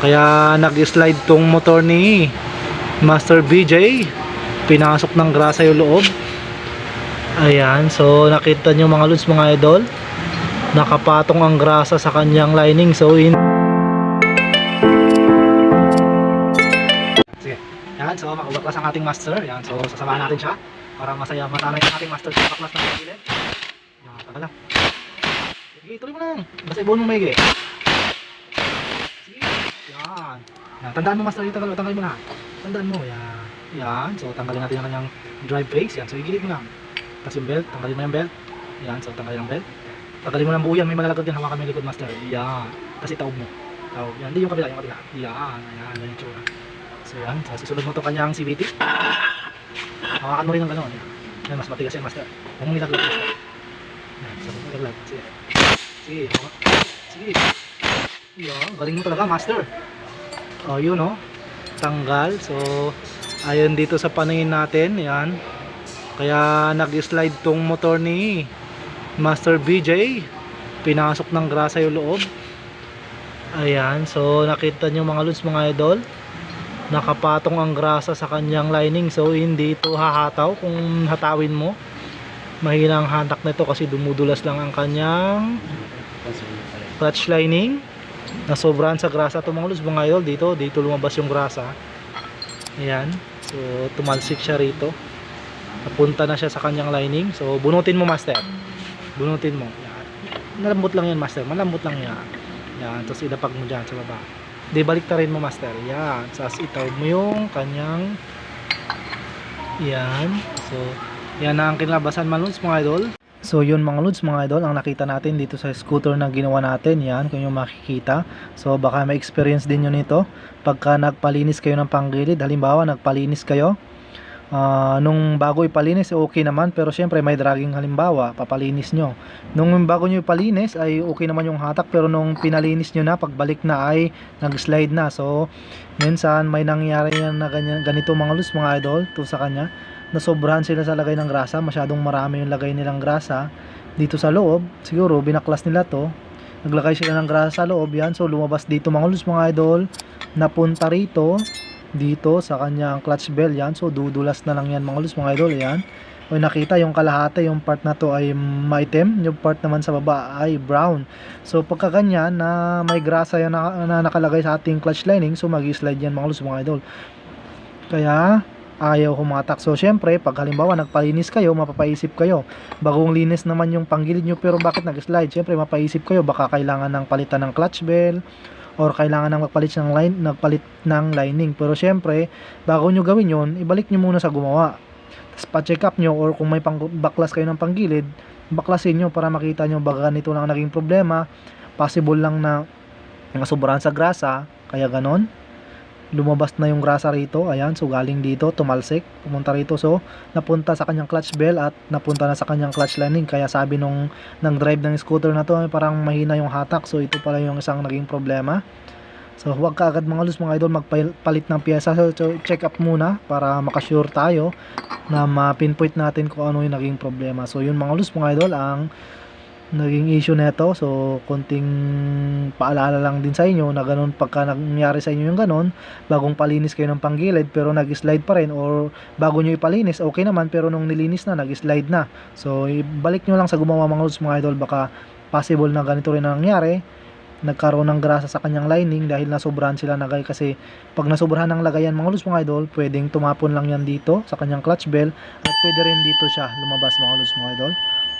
Kaya nag-slide tong motor ni Master BJ. Pinasok ng grasa yung loob. Ayan, so nakita nyo mga lods mga idol. Nakapatong ang grasa sa kanyang lining. So in. Yan, so makabaklas ang ating master. Yan, so sasamahan natin siya para masaya matanay ang ating master sa baklas ng gilid. Yan, taga lang. Sige, tuloy mo lang. Basta ibuon mo maigi. Yan. Yan, tandaan mo master dito, tanggalin mo na. Tandaan mo, yan. Yan, so tanggalin natin ang kanyang drive face. Yan, so igilid mo lang. Tapos yung belt, tanggalin mo yung belt. Yan, so tanggalin ang belt. Tanggalin mo lang buo yan, may malalagag din hawakan mo yung likod master. Yan. Tapos itaob mo. Itaob. Yan, hindi yung kabila, yung kabila. Yan, ayan, yan yung tsura. So yan, so susunod mo to kanyang CVT. Hawakan mo rin ng gano'n. Yan. yan, mas matigas yan master. Huwag mong ilaglag master. Yan, so huwag mong ilaglag. Sige. Sige, Sige. Yan, galing mo talaga master. Oh, yun oh. Tanggal. So, ayon dito sa paningin natin, yan. Kaya nag-slide tong motor ni Master BJ. Pinasok ng grasa yung loob. Ayan, so nakita nyo mga lods mga idol. Nakapatong ang grasa sa kanyang lining. So hindi ito hahataw kung hatawin mo. Mahina ang hatak nito kasi dumudulas lang ang kanyang clutch lining. Nasobrahan sa grasa ito mga lods mga idol. Dito, dito lumabas yung grasa. Ayan. So tumalsik siya rito. Napunta na siya sa kanyang lining. So bunutin mo master. Bunutin mo. Yan. Malambot lang yan master. Malambot lang yan. Yan. Tapos ilapag mo dyan sa baba. Di balik rin mo master. Yan. Tapos itaw mo yung kanyang yan. So yan na ang kinlabasan mga lods mga idol. So yun mga lods mga idol ang nakita natin dito sa scooter na ginawa natin. Yan kung yung makikita. So baka may experience din yun nito. Pagka nagpalinis kayo ng panggilid halimbawa nagpalinis kayo Ah, nung bago ipalinis okay naman. Pero syempre may dragging halimbawa papalinis nyo. Nung bago nyo ipalinis ay okay naman yung hatak. Pero nung pinalinis nyo na pagbalik na ay nag slide na. So minsan may nangyari yan na ganyan, ganito mga lus mga idol to sa kanya nasobrahan sila sa lagay ng grasa masyadong marami yung lagay nilang grasa dito sa loob. Siguro binaklas nila to. Naglagay sila ng grasa sa loob yan. So lumabas dito mga lus mga idol. Napunta rito dito sa kanyang clutch bell yan. So dudulas na lang yan mga lus mga idol yan. O nakita yung kalahati yung part na to ay maitim. Yung part naman sa baba ay brown. So pagka ganyan na may grasa yan na, na nakalagay sa ating clutch lining so mag slide yan mga lus mga idol. Kaya ayaw humatak. So syempre pag halimbawa nagpalinis kayo mapapaisip kayo. Bagong linis naman yung panggilid nyo pero bakit nag slide syempre mapaisip kayo. Baka kailangan ng palitan ng clutch bell or kailangan nang magpalit ng line nagpalit ng lining. Pero syempre bago nyo gawin yon ibalik nyo muna sa gumawa. Tapos pa-check up nyo or kung may pang baklas kayo ng panggilid baklasin nyo para makita nyo baka ganito lang ang naging problema. Possible lang na nakasobrahan sa grasa kaya ganon lumabas na yung grasa rito. Ayan so galing dito tumalsik. Pumunta rito so napunta sa kanyang clutch bell at napunta na sa kanyang clutch lining kaya sabi nung nang drive ng scooter na to ay parang mahina yung hatak. So ito pala yung isang naging problema. So huwag ka agad mga lus mga idol. Magpalit ng pyesa. So, so check up muna para makasure tayo na ma-pinpoint natin kung ano yung naging problema. So yun mga lus mga idol ang naging issue nito so konting paalala lang din sa inyo na ganun pagka nangyari sa inyo yung ganun bagong palinis kayo ng panggilid pero nag-slide pa rin or bago nyo ipalinis okay naman pero nung nilinis na nag-slide na. So ibalik nyo lang sa gumawa mga lods mga idol baka possible na ganito rin ang nangyari. Nagkaroon ng grasa sa kanyang lining dahil nasobrahan sila nagay kasi pag nasobrahan ng lagayan mga lods mga idol pwedeng tumapon lang yan dito sa kanyang clutch bell at pwede rin dito siya lumabas mga lods mga idol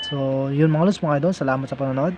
So, yun mga lods mga idol, salamat sa panonood.